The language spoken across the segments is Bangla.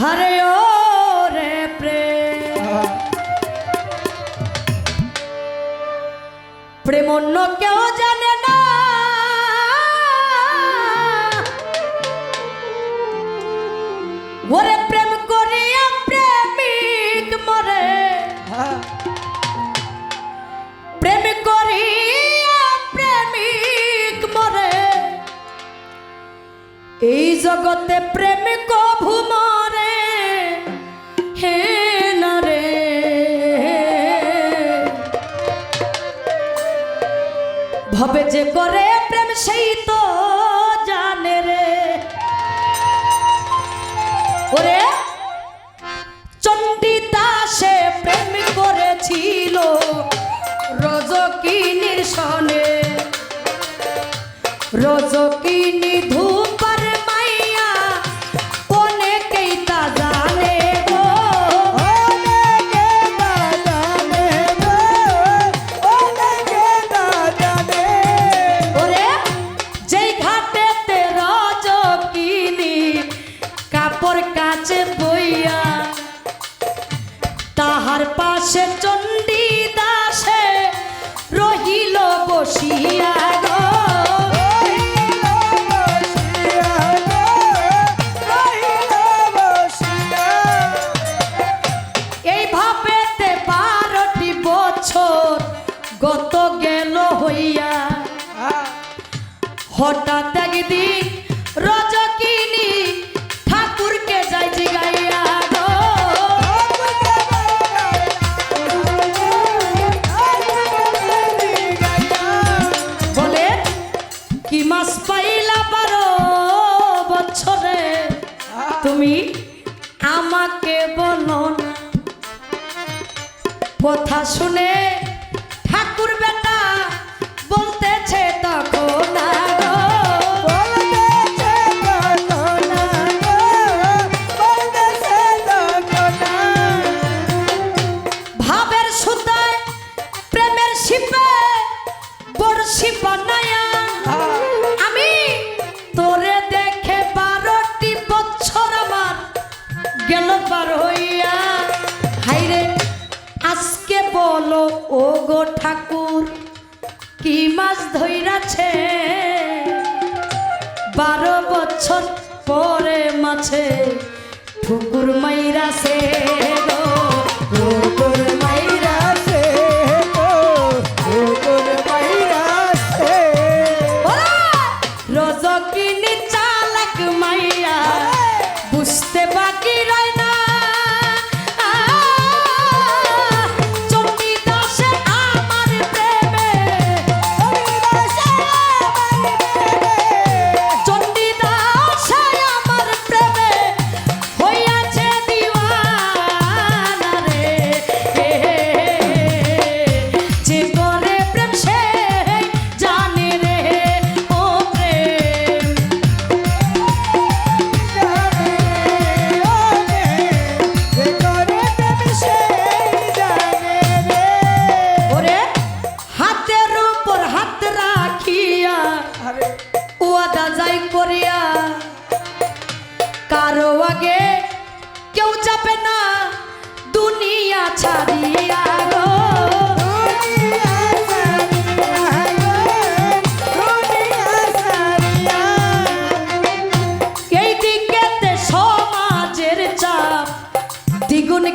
হরে ও রে প্রেম। প্রেম অন্য কেউ জানে না। ওরে প্রেম করিয়া প্রেমিক মরে। প্রেম করিয়া প্রেমিক মরে। এই জগতে প্রেম কভু ভবে যে করে প্রেম সেই তো জানে রে। ওরে চণ্ডীদাসে প্রেম করেছিল রজকিনীর সনে। কাছে বইয়া তাহার পাশে চণ্ডী দাসে রহিল বসিয়া গত গেল হইয়া হঠাৎ একদিন রজকিনী তুমি আমাকে বলো না। কথা শুনে ঠাকুর বেটা বলতেছে তখন গো মাছ ধইরাছে বারো বছর পরে মাছে ঠুকুর মাইরাছে।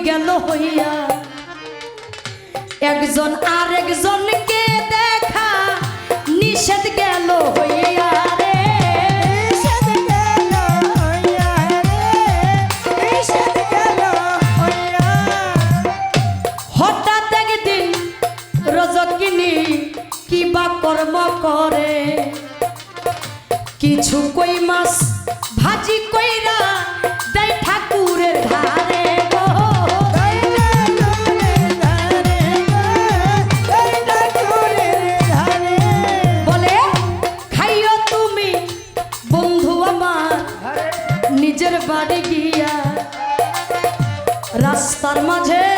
গেল হইয়া। একজন আর একজনকে দেখা নিষেধ গেল হইয়া। রজকিনী কিবা কর্ম করে? কিছু কই ভাজি কইরা দেয় ঠাকুরের ধারে তুমি নিজের বাড়ি গিয়া রাস্তার মাঝে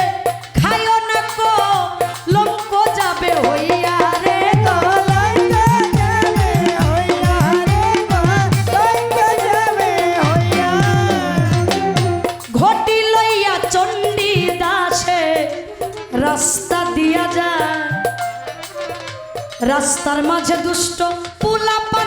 রাস্তার মাঝে দুষ্ট পোলাপা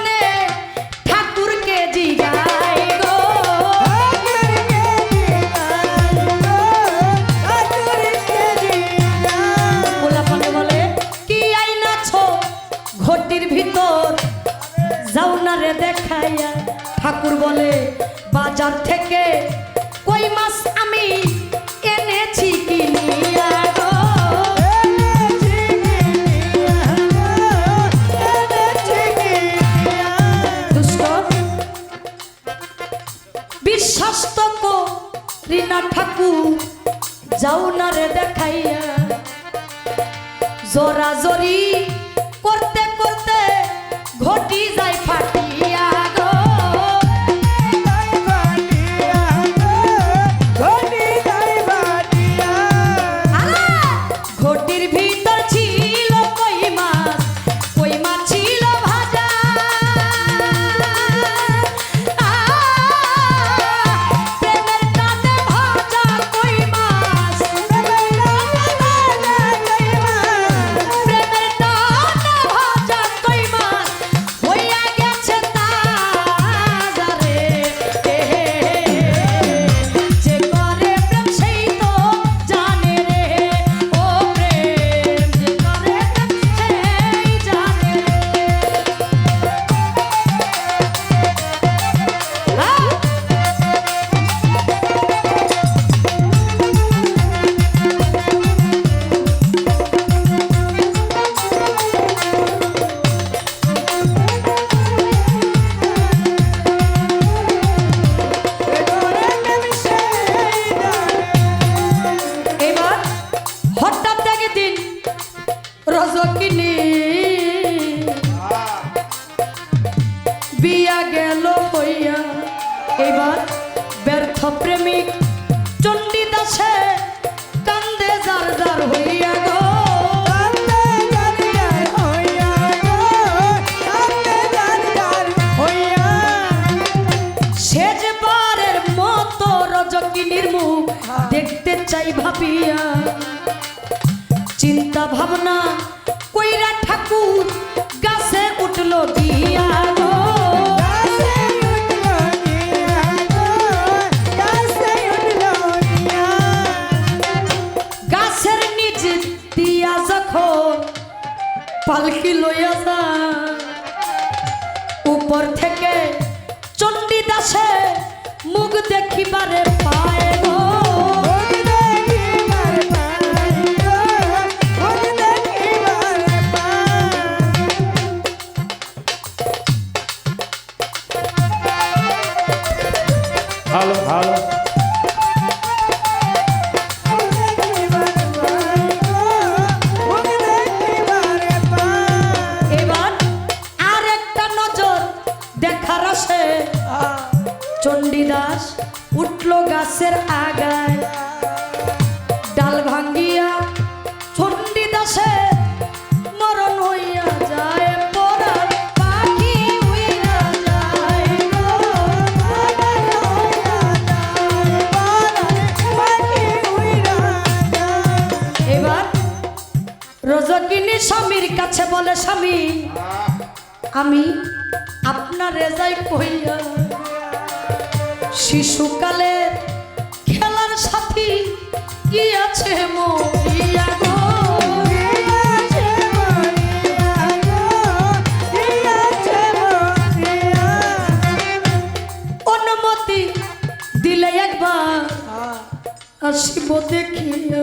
এবার ব্যর্থ প্রেমিক চণ্ডীদাসে কান্দে যার যার হইয়া গো। শেষবারের মতো রজকিনীর মুখ দেখতে চাই ভাবিয়া। চিন্তা ভাবনা পাখি লইয়া যা। উপর থেকে চণ্ডীদাসে মুখ দেখিবারে পা স্বামী আমি আপনার রেজাই কইয়া শিশুকালে খেলার সাথী কি আছে মরিয়া অনুমতি দিলে একবার আসিব দেখিয়া।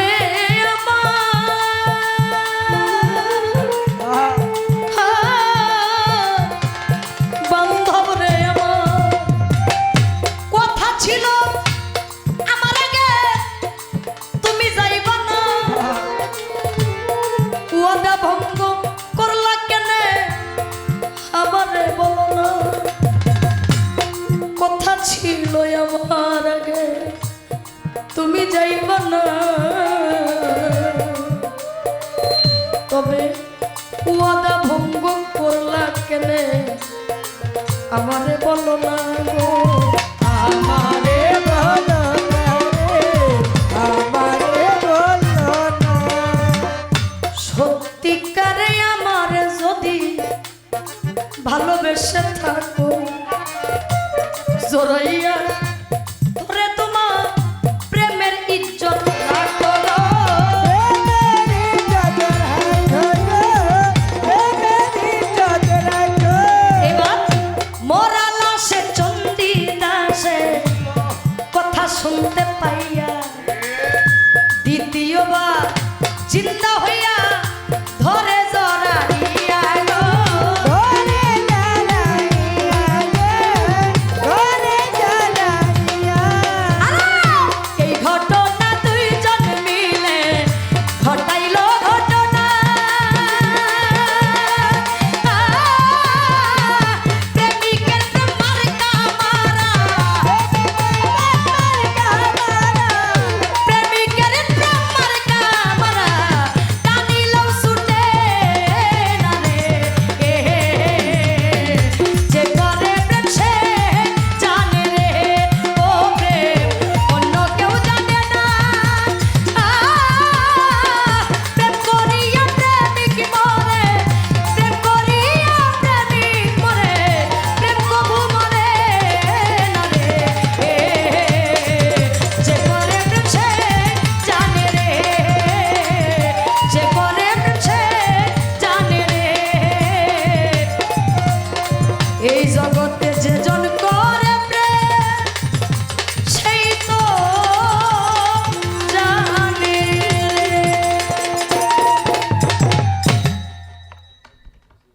আমারে বলো না গো আমারে